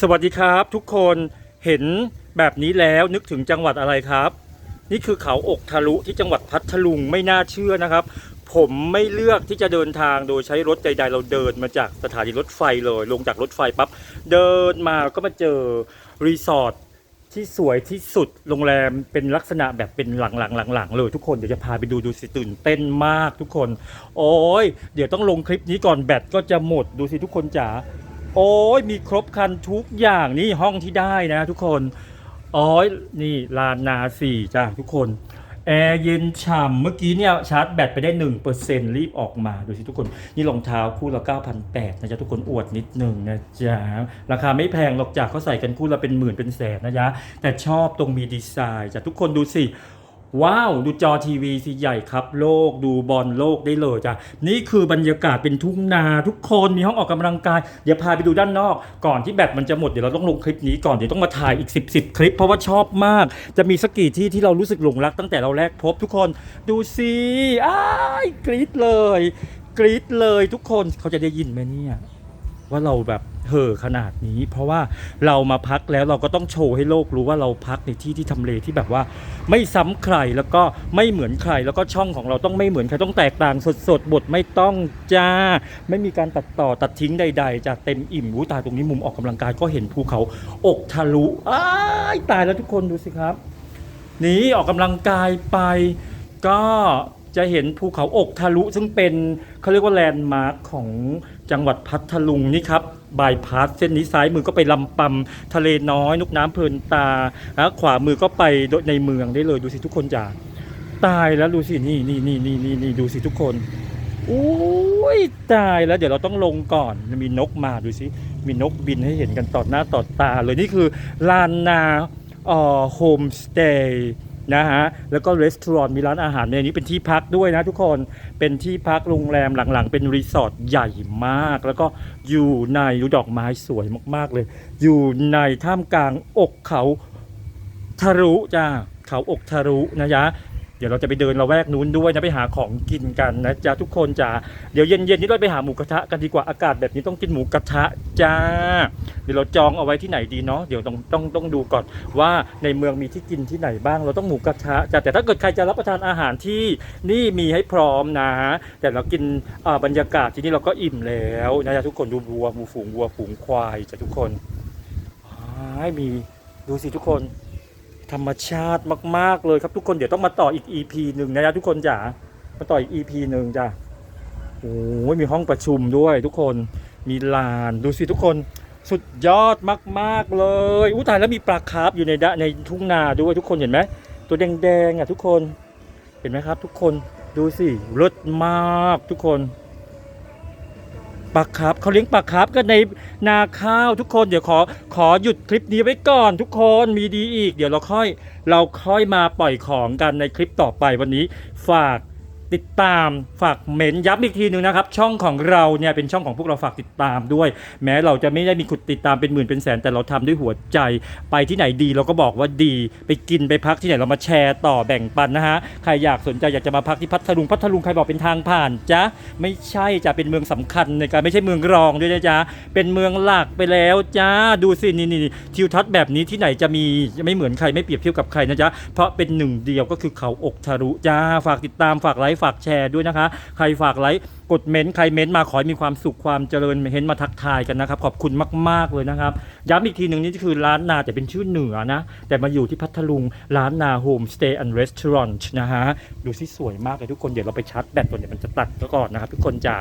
สวัสดีครับทุกคนเห็นแบบนี้แล้วนึกถึงจังหวัดอะไรครับ นี่คือเขาอกทะลุที่จังหวัดพัทลุงไม่น่าเชื่อนะครับ ผมไม่เลือกที่จะเดินทางโดยใช้รถใดๆเราเดินมาจากสถานีรถไฟเลย ลงจากรถไฟปั๊บเดินมาก็มาเจอรีสอร์ทที่สวยที่สุดโรงแรมเป็นลักษณะแบบเป็นหลังๆๆเลยทุกคนเดี๋ยวจะพาไปดูดูสิตื่นเต้นมากทุกคน โอ้ยเดี๋ยวต้องลงคลิปนี้ก่อนแบตก็จะหมดดูสิทุกคนจ๋า โอ้ยมีครบครันทุกอย่างนี่ห้องที่ได้นะทุกคนโอ้ยนี่ลานนาสี่จ้าทุกคน แอร์เย็นฉ่ำเมื่อกี้เนี่ยชาร์จแบตไปได้ 1%รีบออกมาดูสิทุกคน นี่รองเท้าคู่ละ 9,800นะจ๊ะทุกคนอวดนิดหนึ่งนะจ๊ะ ราคาไม่แพงหรอกจากเขาใส่กันคู่ละเป็นหมื่นเป็นแสนนะจ๊ะ แต่ชอบตรงมีดีไซน์จ้ะทุกคนดูสิ ว้าว ดูจอทีวีสิใหญ่ครับโลกดูบอลโลกได้เลยจ้ะนี่คือบรรยากาศเป็นทุ่งนาทุกคนมีห้องออกกำลังกาย เดี๋ยวพาไปดูด้านนอก ก่อนที่แบตมันจะหมดเดี๋ยวเราต้องลงคลิปนี้ก่อนเดี๋ยวต้องมาถ่ายอีก 10 10คลิป เพราะว่าชอบมาก จะมีสกกี่ที่ที่เรารู้สึกหลงรักตั้งแต่เราแรกพบทุกคนดูสิอ้ายกรี๊ดเลย กรี๊ดเลยทุกคนเขาจะได้ยินไหมเนี่ยว่าเราแบบ เห่อขนาดนี้ เพราะว่าเรามาพักแล้วเราก็ต้องโชว์ให้โลกรู้ว่าเราพักในที่ที่ทำเลที่แบบว่า ไม่ซ้ำใครแล้วก็ไม่เหมือนใคร แล้วก็ช่องของเราต้องไม่เหมือนใครต้องแตกต่างสดๆบทไม่ต้องจ้า ไม่มีการตัดต่อตัดทิ้งใด ๆ จากเต็มอิ่มรู้ตายตรงนี้มุมออกกำลังกายก็เห็นภูเขา อกทะลุอ้ายตายแล้วทุกคนดูสิครับ นี่ออกกำลังกายไปก็ จะเห็นภูเขาอกทะลุซึ่งเป็นเขาเรียกว่าแลนด์มาร์คของจังหวัดพัทลุงนี่ครับบายพาสเส้นนี้ซ้ายมือก็ไปลำปำทะเลน้อยนุกน้ำเพลินตาแล้วขวามือก็ไปในเมืองได้เลยดูสิทุกคนจ๋าตายแล้วดูสินี่นี่นี่นี่นี่นี่ดูสิทุกคนอุ้ยตายแล้วเดี๋ยวเราต้องลงก่อนมีนกมาดูสิมีนกบินให้เห็นกันต่อหน้าต่อตาเลยนี่คือลานนาเอ่อโฮมสเตย์ นะฮะแล้วก็รีสอร์ทมีร้านอาหารในนี้เป็นที่พักด้วยนะทุกคนเป็นที่พักโรงแรมหลังๆ เป็นรีสอร์ทใหญ่มาก แล้วก็อยู่ในดูดอกไม้สวยมากๆเลย อยู่ในท่ามกลางอกเขาทะลุจ้าเขาอกทะลุนะจ๊ะเดี๋ยวเราจะไปเดินเราแวกนู้นด้วยนะไปหาของกินกันนะจ๊ะทุกคนจ้าเดี๋ยวเย็นๆนี้เราไปหาหมูกระทะกันดีกว่าอากาศแบบนี้ต้องกินหมูกระทะจ้า ดี๋ยวเราจองเอาไว้ที่ไหนดีเนาะเดี๋ยวต้องต้องต้องดูก่อนว่าในเมืองมีที่กินที่ไหนบ้าง เราต้องหมูกระทะจ้ะแต่ถ้าเกิดใครจะรับประทานอาหารที่นี่มีให้พร้อมนะ แต่เรากินอ่าบรรยากาศที่นี่เราก็อิ่มแล้วนะจ๊ะทุกคนดูวัวหมูฝูงวัวฝูงควายจ้ะทุกคนอ้ายมีดูสิทุกคน ธรรมชาติมาก ๆ เลยครับทุกคนเดี๋ยวต้องมาต่ออีก EP หนึ่งนะจ๊ะทุกคนจ๋ามาต่ออีก EP หนึ่งจ้ะโอ้ยมีห้องประชุมด้วยทุกคนมีลานดูสิทุกคน สุดยอดมาก ๆ เลยอู้ตายแล้วมีปลาคาร์ฟอยู่ในดะในทุ่งนาด้วยทุกคนเห็นไหมตัวแดงๆอะทุกคนเห็นไหมครับ ทุกคนดูสิรสมากทุกคนปลาคาร์ฟเขาเลี้ยงปลาคาร์ฟกันในนาข้าวทุกคนเดี๋ยวขอขอหยุดคลิปนี้ไว้ก่อน ทุกคนมีดีอีก เดี๋ยวเราค่อย เราค่อยมาปล่อยของกันในคลิปต่อไปวันนี้ฝาก ติดตามฝากเมนย้ำอีกทีหนึ่งนะครับ ช่องของเราเนี่ยเป็นช่องของพวกเราฝากติดตามด้วย แม้เราจะไม่ได้มีคุดติดตามเป็นหมื่นเป็นแสนแต่เราทำด้วยหัวใจ ไปที่ไหนดีเราก็บอกว่าดี ไปกินไปพักที่ไหนเรามาแชร์ต่อแบ่งปันนะฮะใครอยากสนใจอยากจะมาพักที่พัทลุงพัทลุงใครบอกเป็นทางผ่านจ๊ะไม่ใช่จะเป็นเมืองสำคัญในการไม่ใช่เมืองรองด้วยนะจ๊ะเป็นเมืองหลักไปแล้วจ้าดูสินี่นี่นี่ทิวทัศน์แบบนี้ที่ไหนจะมีไม่เหมือนใครไม่เปรียบเทียบกับใครนะจ๊ะเพราะเป็นหนึ่งเดียวก็คือเขาอกทะลุจ้าฝากติดตามฝากไลค์ฝากแชร์ด้วยนะคะ ใครฝากไลค์กดเม้นต์ใครเม้นต์มาขอให้มีความสุขความเจริญเห็นมาทักทายกันนะครับ ขอบคุณมาก ๆ เลยนะครับ ย้ำอีกทีหนึ่งนี่คือร้านนาแต่เป็นชื่อเหนือนะ แต่มาอยู่ที่พัทลุงร้านนาโฮมสเตย์แอนด์รีสอร์ทนะฮะดูสิสวยมากเลยทุกคนเดี๋ยวเราไปชาร์จแบตก่อนเดี๋ยวมันจะตัดก่อนนะครับทุกคนจ๋า